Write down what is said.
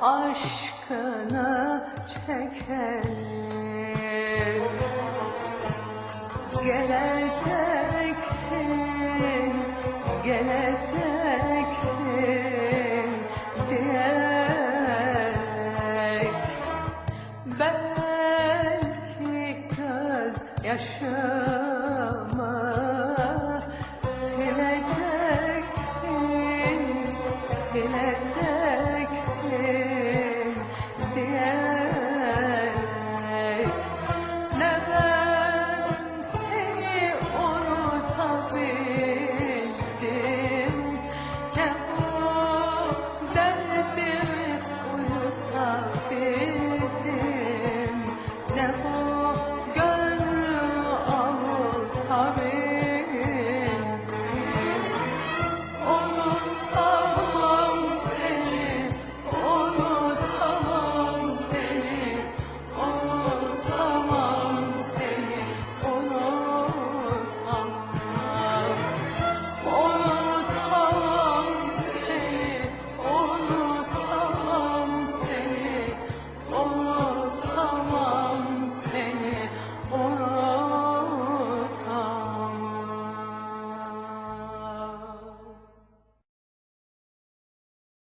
aşkını çekelim. Geleceksin, geleceksin diyerek. Belki göz yaşımı sileceksin, sileceksin.